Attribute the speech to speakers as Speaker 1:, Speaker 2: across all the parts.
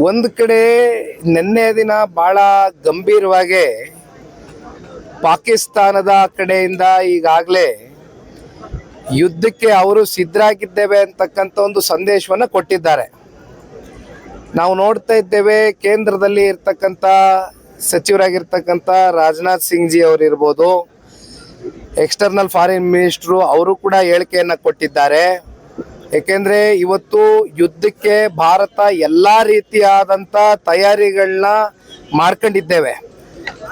Speaker 1: ಒಂದು ಕಡೆ ನಿನ್ನೆ ದಿನ ಬಹಳ ಗಂಭೀರವಾಗಿ ಪಾಕಿಸ್ತಾನದ ಕಡೆಯಿಂದ ಈಗಾಗಲೇ ಯುದ್ಧಕ್ಕೆ ಅವರು ಸಿದ್ಧರಾಗಿದ್ದೇವೆ ಅಂತಕ್ಕಂಥ ಒಂದು ಸಂದೇಶವನ್ನು ಕೊಟ್ಟಿದ್ದಾರೆ. ನಾವು ನೋಡ್ತಾ ಇದ್ದೇವೆ ಕೇಂದ್ರದಲ್ಲಿ ಇರ್ತಕ್ಕಂಥ ಸಚಿವರಾಗಿರ್ತಕ್ಕಂಥ ರಾಜನಾಥ್ ಸಿಂಗ್ ಜಿ ಅವರಿರ್ಬೋದು ಎಕ್ಸ್ಟರ್ನಲ್ ಫಾರಿನ್ ಮಿನಿಸ್ಟ್ರು ಅವರು ಕೂಡ ಹೇಳಿಕೆಯನ್ನು ಕೊಟ್ಟಿದ್ದಾರೆ. ಏಕೆಂದರೆ ಇವತ್ತು ಯುದ್ಧಕ್ಕೆ ಭಾರತ ಎಲ್ಲ ರೀತಿಯಾದಂಥ ತಯಾರಿಗಳನ್ನ ಮಾಡ್ಕೊಂಡಿದ್ದೇವೆ.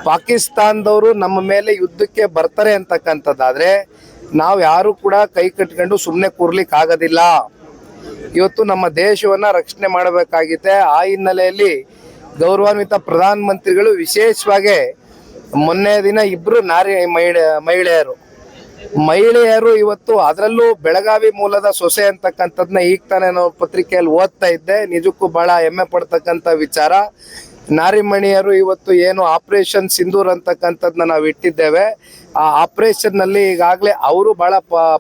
Speaker 1: ಪಾಕಿಸ್ತಾನದವರು ನಮ್ಮ ಮೇಲೆ ಯುದ್ಧಕ್ಕೆ ಬರ್ತಾರೆ ಅಂತಕ್ಕಂಥದ್ದಾದ್ರೆ ನಾವು ಯಾರು ಕೂಡ ಕೈ ಕಟ್ಕೊಂಡು ಸುಮ್ಮನೆ ಕೂರ್ಲಿಕ್ಕೆ ಆಗೋದಿಲ್ಲ ಇವತ್ತು ನಮ್ಮ ದೇಶವನ್ನು ರಕ್ಷಣೆ ಮಾಡಬೇಕಾಗಿದೆ. ಆ ಹಿನ್ನೆಲೆಯಲ್ಲಿ ಗೌರವಾನ್ವಿತ ಪ್ರಧಾನಮಂತ್ರಿಗಳು ವಿಶೇಷವಾಗಿ ಮೊನ್ನೆ ದಿನ ಇಬ್ಬರು ನಾರಿ ಮಹಿಳೆ ಮಹಿಳೆಯರು ಮಹಿಳೆಯರು ಇವತ್ತು ಅದರಲ್ಲೂ ಬೆಳಗಾವಿ ಮೂಲದ ಸೊಸೆ ಅಂತಕ್ಕಂಥದ್ನ ಈಗ ತಾನೇ ನಾವು ಪತ್ರಿಕೆಯಲ್ಲಿ ಓದ್ತಾ ಇದ್ದೆ. ನಿಜಕ್ಕೂ ಬಹಳ ಹೆಮ್ಮೆ ಪಡ್ತಕ್ಕಂಥ ವಿಚಾರ. ನಾರಿಮಣಿಯರು ಇವತ್ತು ಏನು ಆಪರೇಷನ್ ಸಿಂಧೂರ್ ಅಂತಕ್ಕಂಥದ್ನ ನಾವು ಇಟ್ಟಿದ್ದೇವೆ. ಆ ಆಪರೇಷನ್ನಲ್ಲಿ ಈಗಾಗಲೇ ಅವರು ಬಹಳ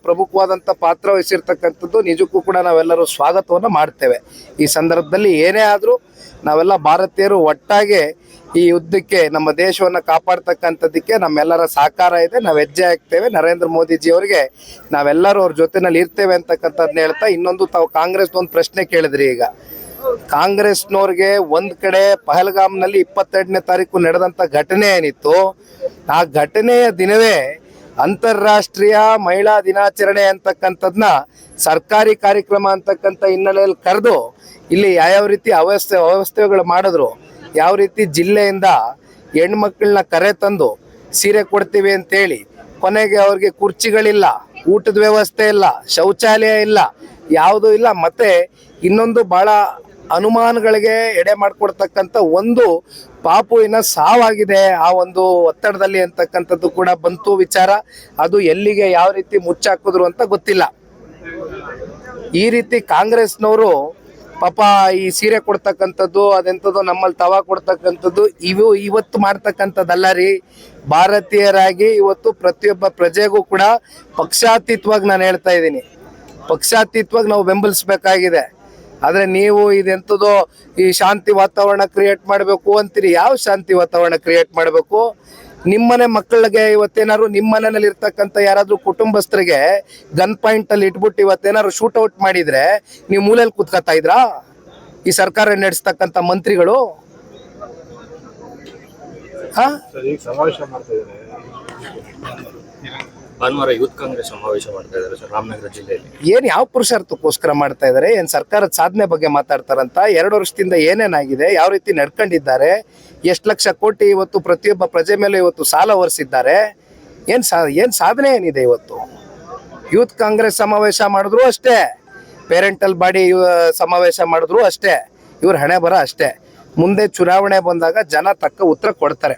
Speaker 1: ಪ್ರಮುಖವಾದಂಥ ಪಾತ್ರ ವಹಿಸಿರ್ತಕ್ಕಂಥದ್ದು. ನಿಜಕ್ಕೂ ಕೂಡ ನಾವೆಲ್ಲರೂ ಸ್ವಾಗತವನ್ನು ಮಾಡ್ತೇವೆ. ಈ ಸಂದರ್ಭದಲ್ಲಿ ಏನೇ ಆದರೂ ನಾವೆಲ್ಲ ಭಾರತೀಯರು ಒಟ್ಟಾಗೆ ಈ ಯುದ್ಧಕ್ಕೆ ನಮ್ಮ ದೇಶವನ್ನು ಕಾಪಾಡ್ತಕ್ಕಂಥದ್ದಕ್ಕೆ ನಮ್ಮೆಲ್ಲರ ಸಹಕಾರ ಇದೆ. ನಾವು ಹೆಜ್ಜೆ ಹಾಕ್ತೇವೆ. ನರೇಂದ್ರ ಮೋದಿಜಿ ಅವರಿಗೆ ನಾವೆಲ್ಲರೂ ಅವ್ರ ಜೊತೆನಲ್ಲಿ ಇರ್ತೇವೆ ಅಂತಕ್ಕಂಥದ್ದನ್ನ ಹೇಳ್ತಾ ಇನ್ನೊಂದು ತಾವು ಕಾಂಗ್ರೆಸ್ ಒಂದು ಪ್ರಶ್ನೆ ಕೇಳಿದ್ರಿ ಈಗ. ಕಾಂಗ್ರೆಸ್ನವ್ರಿಗೆ ಒಂದ್ ಕಡೆ ಪಹಲ್ಗಾಮ್ನಲ್ಲಿ ಇಪ್ಪತ್ತೆರಡನೇ ತಾರೀಕು ನಡೆದಂತ ಘಟನೆ ಏನಿತ್ತು, ಆ ಘಟನೆಯ ದಿನವೇ ಅಂತಾರಾಷ್ಟ್ರೀಯ ಮಹಿಳಾ ದಿನಾಚರಣೆ ಅಂತಕ್ಕಂಥದ್ನ ಸರ್ಕಾರಿ ಕಾರ್ಯಕ್ರಮ ಅಂತಕ್ಕಂಥ ಹಿನ್ನೆಲೆಯಲ್ಲಿ ಕರೆದು ಇಲ್ಲಿ ಯಾವ್ಯಾವ ರೀತಿ ಅವ್ಯವಸ್ಥೆ ಅವ್ಯವಸ್ಥೆಗಳು ಮಾಡಿದ್ರು. ಯಾವ ರೀತಿ ಜಿಲ್ಲೆಯಿಂದ ಹೆಣ್ಮಕ್ಳನ್ನ ಕರೆ ತಂದು ಸೀರೆ ಕೊಡ್ತೀವಿ ಅಂತೇಳಿ, ಕೊನೆಗೆ ಅವ್ರಿಗೆ ಕುರ್ಚಿಗಳಿಲ್ಲ, ಊಟದ ವ್ಯವಸ್ಥೆ ಇಲ್ಲ, ಶೌಚಾಲಯ ಇಲ್ಲ, ಯಾವುದೂ ಇಲ್ಲ, ಮತ್ತೆ ಇನ್ನೊಂದು ಬಹಳ ಅನುಮಾನಗಳಿಗೆ ಎಡೆ ಮಾಡಿಕೊಡ್ತಕ್ಕಂಥ ಒಂದು ಪಾಪುವಿನ ಸಾವಾಗಿದೆ ಆ ಒಂದು ಒತ್ತಡದಲ್ಲಿ ಅಂತಕ್ಕಂಥದ್ದು ಕೂಡ ಬಂತು ವಿಚಾರ. ಅದು ಎಲ್ಲಿಗೆ ಯಾವ ರೀತಿ ಮುಚ್ಚಾಕಿದ್ರು ಅಂತ ಗೊತ್ತಿಲ್ಲ. ಈ ರೀತಿ ಕಾಂಗ್ರೆಸ್ನವರು ಪಾಪ ಈ ಸೀರೆ ಕೊಡ್ತಕ್ಕಂಥದ್ದು, ಅದೆಂಥದ್ದು ನಮ್ಮಲ್ಲಿ ತವಾ ಕೊಡ್ತಕ್ಕಂಥದ್ದು, ಇವು ಇವತ್ತು ಮಾಡ್ತಕ್ಕಂಥದ್ದಲ್ಲ ರೀ. ಭಾರತೀಯರಾಗಿ ಇವತ್ತು ಪ್ರತಿಯೊಬ್ಬ ಪ್ರಜೆಗೂ ಕೂಡ ಪಕ್ಷಾತೀತವಾಗಿ ನಾನು ಹೇಳ್ತಾ ಇದ್ದೀನಿ. ಪಕ್ಷಾತೀತವಾಗಿ ನಾವು ಬೆಂಬಲಿಸಬೇಕಾಗಿದೆ. ಆದರೆ ನೀವು ಇದೆಂಥದೋ ಈ ಶಾಂತಿ ವಾತಾವರಣ ಕ್ರಿಯೇಟ್ ಮಾಡಬೇಕು ಅಂತೀರಿ? ಯಾವ ಶಾಂತಿ ವಾತಾವರಣ ಕ್ರಿಯೇಟ್ ಮಾಡಬೇಕು? ನಿಮ್ಮನೆ ಮಕ್ಕಳಿಗೆ ಇವತ್ತೇನಾದ್ರು ನಿಮ್ಮ ಮನೆಯಲ್ಲಿ ಇರ್ತಕ್ಕಂಥ ಯಾರಾದ್ರೂ ಕುಟುಂಬಸ್ಥರಿಗೆ ಗನ್ ಪಾಯಿಂಟ್ ಅಲ್ಲಿ ಇಟ್ಬಿಟ್ಟು ಇವತ್ತೇನಾದ್ರು ಶೂಟ್ ಔಟ್ ಮಾಡಿದ್ರೆ ನೀವು ಮೂಲೆಯಲ್ಲಿ ಕೂತ್ಕೊತಾ ಇದ್ರಾ? ಈ ಸರ್ಕಾರ ನಡೆಸ್ತಕ್ಕಂಥ ಮಂತ್ರಿಗಳು? ಹಾ?
Speaker 2: ಭಾನುವಾರ ಯೂತ್ ಕಾಂಗ್ರೆಸ್ ಸಮಾವೇಶ ಮಾಡ್ತಾ ಇದ್ದಾರೆ ಸರ್, ರಾಮನಗರ ಜಿಲ್ಲೆಯಲ್ಲಿ.
Speaker 1: ಏನ್ ಯಾವ ಪುರುಷಾರ್ಥಕ್ಕೋಸ್ಕರ ಮಾಡ್ತಾ ಇದ್ದಾರೆ ಏನ್ ಸರ್ಕಾರದ ಸಾಧನೆ ಬಗ್ಗೆ ಮಾತಾಡ್ತಾರಂತ? ಎರಡು ವರ್ಷದಿಂದ ಏನೇನಾಗಿದೆ? ಯಾವ ರೀತಿ ನಡ್ಕೊಂಡಿದ್ದಾರೆ? ಎಷ್ಟು ಲಕ್ಷ ಕೋಟಿ ಇವತ್ತು ಪ್ರತಿಯೊಬ್ಬ ಪ್ರಜೆ ಮೇಲೆ ಇವತ್ತು ಸಾಲ ಹೊರಿಸಿದ್ದಾರೆ ಏನ್ ಸಾ, ಏನ್ ಸಾಧನೆ ಏನಿದೆ ಇವತ್ತು? ಯೂತ್ ಕಾಂಗ್ರೆಸ್ ಸಮಾವೇಶ ಮಾಡಿದ್ರು ಅಷ್ಟೇ. ಪೇರೆಂಟಲ್ ಬಾಡಿ ಸಮಾವೇಶ ಮಾಡಿದ್ರು ಅಷ್ಟೇ. ಇವ್ರ ಹಣೆ ಬರ ಅಷ್ಟೇ. ಮುಂದೆ ಚುನಾವಣೆ ಬಂದಾಗ ಜನ ತಕ್ಕ ಉತ್ತರ ಕೊಡ್ತಾರೆ.